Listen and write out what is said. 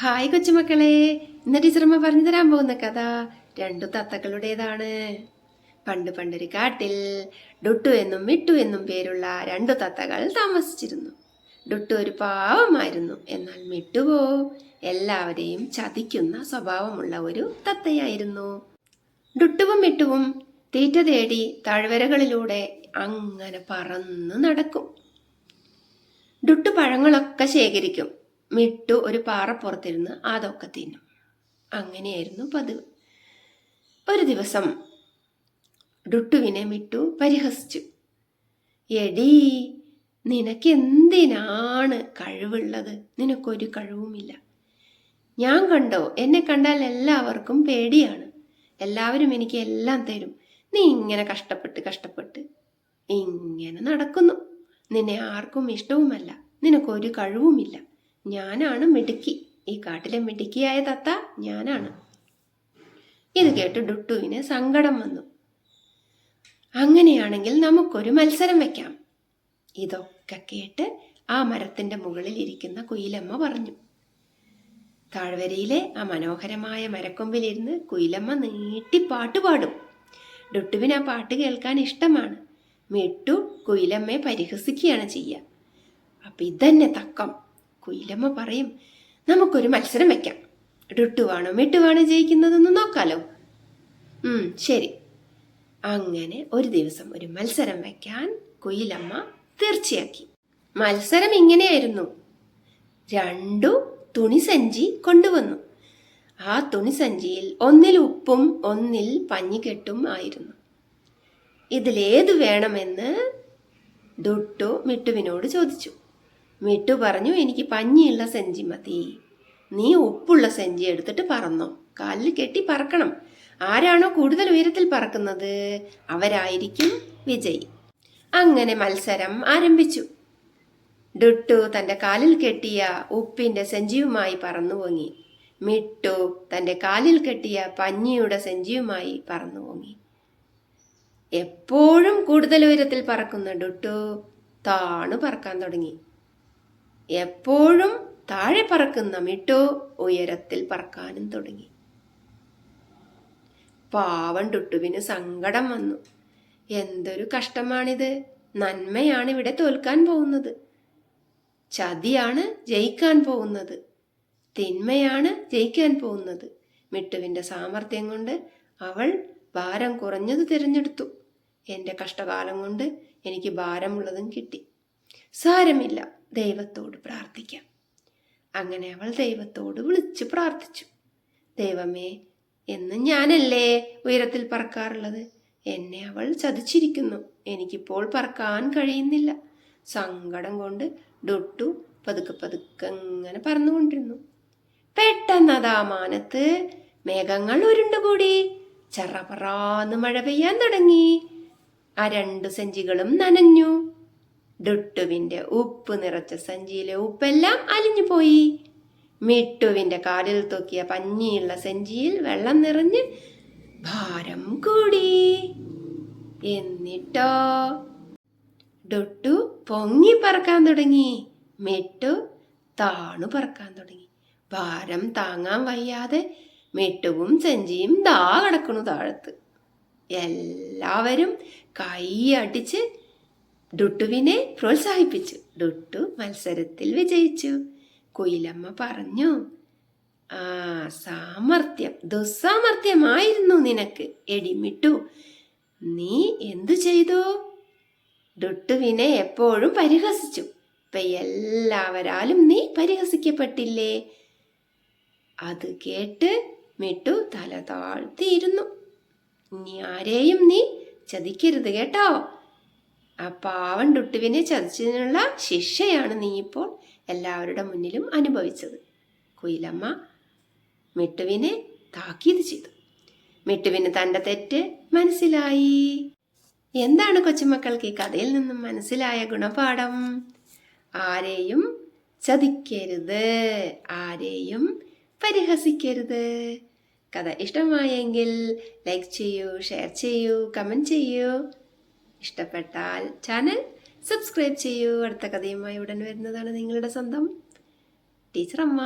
Hi കൊച്ചുമക്കളെ. ഇന്ന് ടീച്ചറമ്മ പറഞ്ഞു തരാൻ പോകുന്ന കഥ രണ്ടു തത്തകളുടേതാണ് പണ്ട് പണ്ടൊരു കാട്ടിൽ ഡുട്ടു എന്നും മിട്ടു എന്നും പേരുള്ള രണ്ടു തത്തകൾ താമസിച്ചിരുന്നു. ഡുട്ടു ഒരു പാവമായിരുന്നു. എന്നാൽ മിട്ടുവോ എല്ലാവരെയും ചതിക്കുന്ന സ്വഭാവമുള്ള ഒരു തത്തയായിരുന്നു. ഡുട്ടുവും മിട്ടുവും തീറ്റ തേടി താഴ്വരകളിലൂടെ അങ്ങനെ പറന്ന് നടക്കും. ഡുട്ടു പഴങ്ങളൊക്കെ ശേഖരിക്കും. മിട്ടു ഒരു പാറപ്പുറത്തിരുന്ന് അതൊക്കെ തിന്നും. അങ്ങനെയായിരുന്നു പതിവ്. ഒരു ദിവസം ഡുട്ടുവിനെ മിട്ടു പരിഹസിച്ചു. എടീ നിനക്ക് എന്തിനാണ് കഴിവുള്ളത്? നിനക്കൊരു കഴിവുമില്ല. ഞാൻ കണ്ടോ എന്നെ കണ്ടാൽ എല്ലാവർക്കും പേടിയാണ്. എല്ലാവരും എനിക്ക് എല്ലാം തരും. നീ ഇങ്ങനെ കഷ്ടപ്പെട്ട് കഷ്ടപ്പെട്ട്. ഇങ്ങനെ നടക്കുന്നു. നിന്നെ ആർക്കും ഇഷ്ടവുമല്ല. നിനക്കൊരു കഴിവുമില്ല. ഞാനാണ് മിടുക്കി. ഈ കാട്ടിലെ മിടുക്കിയായ തത്ത ഞാനാണ്. ഇത് കേട്ട് ഡുട്ടുവിന് സങ്കടം വന്നു. അങ്ങനെയാണെങ്കിൽ നമുക്കൊരു മത്സരം വെക്കാം. ഇതൊക്കെ കേട്ട് ആ മരത്തിന്റെ മുകളിൽ ഇരിക്കുന്ന കുയിലമ്മ പറഞ്ഞു. താഴ്വരയിലെ ആ മനോഹരമായ മരക്കൊമ്പിലിരുന്ന് കുയിലമ്മ നീട്ടി പാട്ട് പാടും. ഡുട്ടുവിന് ആ പാട്ട് കേൾക്കാൻ ഇഷ്ടമാണ്. മിട്ടു കുയിലമ്മയെ പരിഹസിക്കുകയാണ് ചെയ്യുക. അപ്പൊ ഇതന്നെ തക്കം. കുയിലമ്മ പറയും നമുക്കൊരു മത്സരം വെക്കാം. ഡുട്ടുവാണോ മിട്ടുവാണോ ജയിക്കുന്നതെന്ന് നോക്കാലോ. ഉം ശരി. അങ്ങനെ ഒരു ദിവസം ഒരു മത്സരം വെക്കാൻ കുയിലമ്മ തീർച്ചയാക്കി. മത്സരം ഇങ്ങനെയായിരുന്നു. രണ്ടു തുണിസഞ്ചി കൊണ്ടുവന്നു. ആ തുണിസഞ്ചിയിൽ ഒന്നിൽ ഉപ്പും ഒന്നിൽ പഞ്ഞിക്കെട്ടും ആയിരുന്നു. ഇതിലേത് വേണമെന്ന് ദുട്ടു മിട്ടുവിനോട് ചോദിച്ചു. മിട്ടു പറഞ്ഞു എനിക്ക് പഞ്ഞിയുള്ള സഞ്ചി മതി. നീ ഉപ്പുള്ള സഞ്ചി എടുത്തിട്ട് പറന്നോ. കാലിൽ കെട്ടി പറക്കണം. ആരാണോ കൂടുതൽ ഉയരത്തിൽ പറക്കുന്നത്? അവരായിരിക്കും വിജയി. അങ്ങനെ മത്സരം ആരംഭിച്ചു. ഡുട്ടു തന്റെ കാലിൽ കെട്ടിയ ഉപ്പിന്റെ സഞ്ചിയുമായി പറന്നു പൊങ്ങി മിട്ടു തന്റെ കാലിൽ കെട്ടിയ പഞ്ഞിയുടെ സഞ്ചിയുമായി പറന്നു പൊങ്ങി എപ്പോഴും കൂടുതൽ ഉയരത്തിൽ പറക്കുന്ന ഡുട്ടു താണു പറക്കാൻ തുടങ്ങി. എപ്പോഴും താഴെ പറക്കുന്ന മിട്ടോ ഉയരത്തിൽ പറക്കാനും തുടങ്ങി. പാവൻ ടുട്ടുവിന് സങ്കടം വന്നു. എന്തൊരു കഷ്ടമാണിത്. നന്മയാണ് ഇവിടെ തോൽക്കാൻ പോകുന്നത്. ചതിയാണ് ജയിക്കാൻ പോകുന്നത്. തിന്മയാണ് ജയിക്കാൻ പോകുന്നത്. മിട്ടുവിന്റെ സാമർഥ്യം കൊണ്ട് അവൾ ഭാരം കുറഞ്ഞത് തിരഞ്ഞെടുത്തു. എന്റെ കഷ്ടകാലം കൊണ്ട് എനിക്ക് ഭാരമുള്ളതും കിട്ടി. സാരമില്ല. ദൈവത്തോട് പ്രാർത്ഥിക്കാം. അങ്ങനെ അവൾ ദൈവത്തോട് വിളിച്ചു പ്രാർത്ഥിച്ചു. ദൈവമേ എന്ന് ഞാനല്ലേ ഉയരത്തിൽ പറക്കാറുള്ളത്? എന്നെ അവൾ ചതിച്ചിരിക്കുന്നു. എനിക്കിപ്പോൾ പറക്കാൻ കഴിയുന്നില്ല. സങ്കടം കൊണ്ട് ഡൊട്ടു പതുക്കെ പതുക്കെ അങ്ങനെ പറന്നുകൊണ്ടിരുന്നു. പെട്ടെന്ന് അതാ മാനത്ത് മേഘങ്ങൾ ഉരുണ്ടുകൂടി. ചറപറാന്ന് മഴ പെയ്യാൻ തുടങ്ങി. ആ രണ്ടു സഞ്ചികളും നനഞ്ഞു. ഡുട്ടുവിന്റെ ഉപ്പ് നിറച്ച സഞ്ചിയിലെ ഉപ്പെല്ലാം അലിഞ്ഞു പോയി. മിട്ടുവിന്റെ കാലിൽ തൂക്കിയ പഞ്ഞിയുള്ള സഞ്ചിയിൽ വെള്ളം നിറഞ്ഞ് ഭാരം കൂടി. എന്നിട്ടോ? ഡൊട്ടു പൊങ്ങി പറക്കാൻ തുടങ്ങി. മെട്ടു താണു പറക്കാൻ തുടങ്ങി. ഭാരം താങ്ങാൻ വയ്യാതെ മെട്ടുവും സഞ്ചിയും ദാ കിടക്കണു താഴത്ത്. എല്ലാവരും കൈയടിച്ച് ഡുട്ടുവിനെ പ്രോത്സാഹിപ്പിച്ചു. ഡുട്ടു മത്സരത്തിൽ വിജയിച്ചു. കുയിലമ്മ പറഞ്ഞു ആ സാമർത്ഥ്യം ദുസ്സാമർത്ഥ്യമായിരുന്നു നിനക്ക്. എടിമിട്ടു. നീ എന്തു ചെയ്തു? ഡുട്ടുവിനെ എപ്പോഴും പരിഹസിച്ചു. ഇപ്പൊ എല്ലാവരാലും നീ പരിഹസിക്കപ്പെട്ടില്ലേ? അത് കേട്ട് മിട്ടു തല താഴ്ത്തിയിരുന്നു. ഇനി ആരെയും നീ ചതിക്കരുത് കേട്ടോ. ആ പാവൻ ഡുട്ടുവിനെ ചതിച്ചതിനുള്ള ശിക്ഷയാണ് നീ ഇപ്പോൾ എല്ലാവരുടെ മുന്നിലും അനുഭവിച്ചത്. കുയിലമ്മ മിട്ടുവിനെ താക്കീത് ചെയ്തു. മിട്ടുവിന് തന്റെ തെറ്റ് മനസ്സിലായി. എന്താണ് കൊച്ചുമക്കൾക്ക് ഈ കഥയിൽ നിന്നും മനസ്സിലായ ഗുണപാഠം? ആരെയും ചതിക്കരുത് ആരെയും പരിഹസിക്കരുത്. കഥ ഇഷ്ടമായെങ്കിൽ ലൈക്ക് ചെയ്യൂ ഷെയർ ചെയ്യൂ കമന്റ് ചെയ്യൂ. ഇഷ്ടപ്പെട്ടാൽ ചാനൽ സബ്സ്ക്രൈബ് ചെയ്യൂ. അടുത്ത കഥയുമായി ഉടൻ വരുന്നതാണ് നിങ്ങളുടെ സ്വന്തം ടീച്ചർ അമ്മ